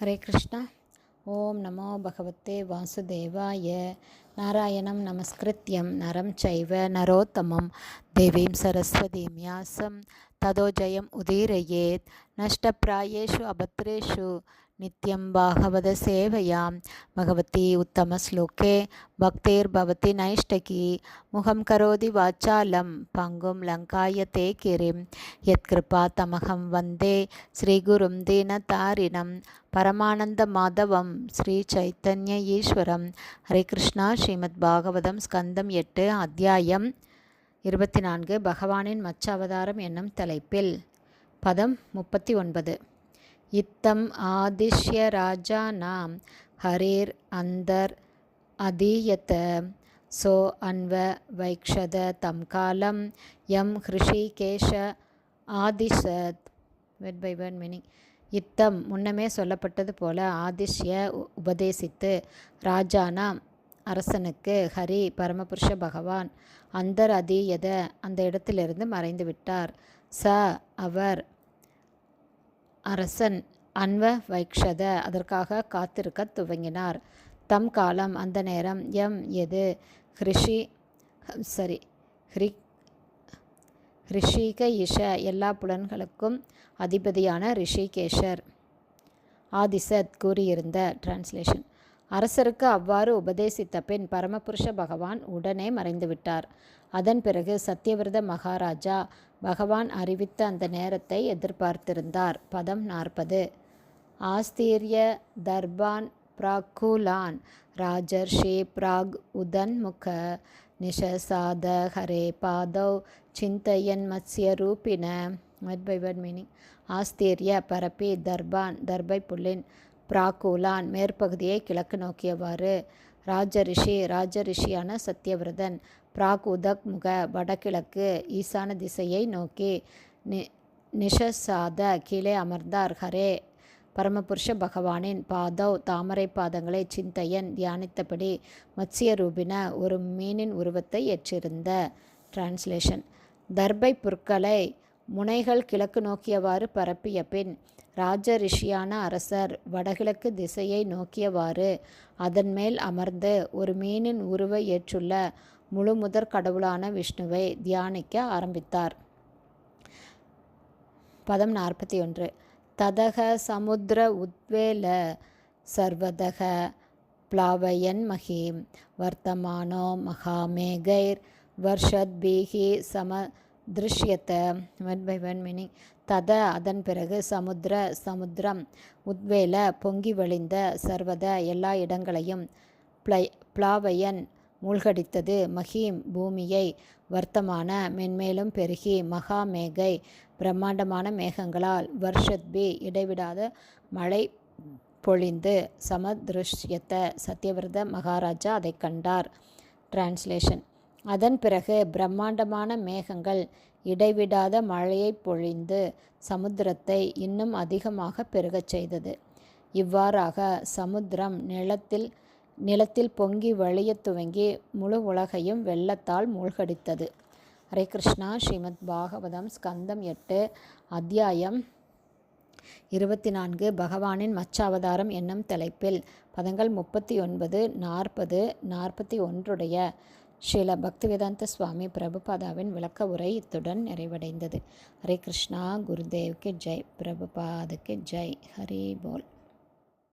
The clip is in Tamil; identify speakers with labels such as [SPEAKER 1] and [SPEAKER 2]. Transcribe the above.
[SPEAKER 1] ஹரே கிருஷ்ணா. ஓம் நமோ பகவத்தே வாசுதேவாய. நாராயணம் நமஸ்கிருத்தியம் நரம் சைவ நரோத்தமம். தேவீம் சரஸ்வதீம் யாசம். ததோ ஜெயம் உதீரயேத். நஷ்டப்பிராயேஷு அபத்ரேஷு. नित्यं भागवतसेवयां भगवती उत्तमश्लोके भक्तिर्भवति नैष्टकी मुखं करोति वाचालं पङ्गुं लङ्कायते गिरिं यत्कृपातमहं वन्दे श्रीगुरुं दीनतारिणं பரமானந்தமாதவம் ஸ்ரீ சைத்தன்ய ஈஸ்வரம் ஹரே கிருஷ்ணா ஸ்ரீமத் பாகவதம் ஸ்கந்தம் எட்டு அத்தியாயம் இருபத்தி நான்கு பகவானின் மச்ச அவதாரம் என்னும் தலைப்பில் பதம் முப்பத்தி ஒன்பது இத்தம் ஆதிஷ்ய ராஜானாம் ஹரேர் அந்தர் அதீயத சோ அன்வ வைக்ஷத தம் காலம் எம் ஹிருஷிகேஷ ஆதிஷத் வெட் பை வெட் மீனிங் இத்தம் முன்னமே சொல்லப்பட்டது போல ஆதிஷ்ய உபதேசித்து ராஜானாம் அரசனுக்கு ஹரி பரமபுருஷ பகவான் அந்தர் அதீயத அந்த இடத்திலிருந்து மறைந்து விட்டார். ச அவர் அரசன் அன்வ வைக்ஷத அதற்காக காத்திருக்க துவங்கினார். தம் காலம் அந்த நேரம் எம் எது? ஹிருஷி சரி ஹ்ரி ஹ்ரிஷிக இஷ எல்லா புலன்களுக்கும் அதிபதியான ரிஷிகேஷர். ஆதிசத் கூறியிருந்த டிரான்ஸ்லேஷன் அரசருக்கு அவ்வாறு உபதேசித்த பின் பரமபுருஷ பகவான் உடனே மறைந்துவிட்டார். அதன் பிறகு சத்தியவிரத மகாராஜா பகவான் அறிவித்த அந்த நேரத்தை எதிர்பார்த்திருந்தார். பதம் நாற்பது. ஆஸ்தீரிய தர்பான் பிராக்குலான் ராஜர்ஷி பிராக் உதன்முக நிஷசாத ஹரே பாதவ் சிந்தையன் மத்ஸ்ய ரூபின. மெட் பை மீனிங் ஆஸ்தீரிய பரப்பி தர்பான் தர்பை புல்லின் பிராகூலான் மேற்பகுதியை கிழக்கு நோக்கியவாறு. ராஜரிஷி ராஜரிஷியான சத்தியவிரதன் பிராக் உதக் முக வடகிழக்கு ஈசான திசையை நோக்கி நி நிஷசாத கீழே அமர்ந்தார். ஹரே பரமபுருஷ பகவானின் பாதவ் தாமரை பாதங்களை சிந்தையன் தியானித்தபடி மத்சிய ரூபின ஒரு மீனின் உருவத்தை ஏற்றிருந்த. டிரான்ஸ்லேஷன் தர்பை புற்களை முனைகள் கிழக்கு நோக்கியவாறு பரப்பிய பின் ராஜ ரிஷியான அரசர் வடகிழக்கு திசையை நோக்கியவாறு அதன் மேல் அமர்ந்து ஒரு மீனின் உருவை ஏற்றுள்ள முழு முதற் கடவுளான விஷ்ணுவை தியானிக்க ஆரம்பித்தார். பதம் நாற்பத்தி ஒன்று ததக சமுத்திர உத்வேல சர்வதக பிளாவயன் மகீம் வர்த்தமானோ மகாமேகைர் வர்ஷத்பீகி சம திருஷ்யத்தை ஒன் பை ஒன் மீனிங் தத அதன் பிறகு சமுத்திர சமுத்திரம் உத்வேல பொங்கி வழிந்த சர்வத எல்லா இடங்களையும் பிளை பிளாவையன் மூழ்கடித்தது மஹீம் பூமியை வர்த்தமான மென்மேலும் பெருகி மகா மேகை பிரம்மாண்டமான மேகங்களால் வர்ஷத்பி இடைவிடாத மழை பொழிந்து சமதிருஷ்யத்த சத்யவிரத மகாராஜா அதை கண்டார். டிரான்ஸ்லேஷன் அதன் பிறகு பிரம்மாண்டமான மேகங்கள் இடைவிடாத மழையை பொழிந்து சமுத்திரத்தை இன்னும் அதிகமாக பெருகச் செய்தது. இவ்வாறாக சமுத்திரம் நிலத்தில் நிலத்தில் பொங்கி வழிய துவங்கி முழு உலகையும் வெள்ளத்தால் மூழ்கடித்தது. ஹரே கிருஷ்ணா. ஸ்ரீமத் பாகவதம் ஸ்கந்தம் எட்டு அத்தியாயம் இருபத்தி நான்கு பகவானின் மச்ச அவதாரம் என்னும் தலைப்பில் பதங்கள் முப்பத்தி ஒன்பது நாற்பது நாற்பத்தி ஒன்றுடைய ஸ்ரீல பக்திவேதாந்த சுவாமி பிரபுபாதாவின் விளக்க உரை இத்துடன் நிறைவடைந்தது. ஹரே கிருஷ்ணா குருதேவ்க்கு ஜெய் பிரபுபாதுக்கு ஜெய். ஹரி போல்.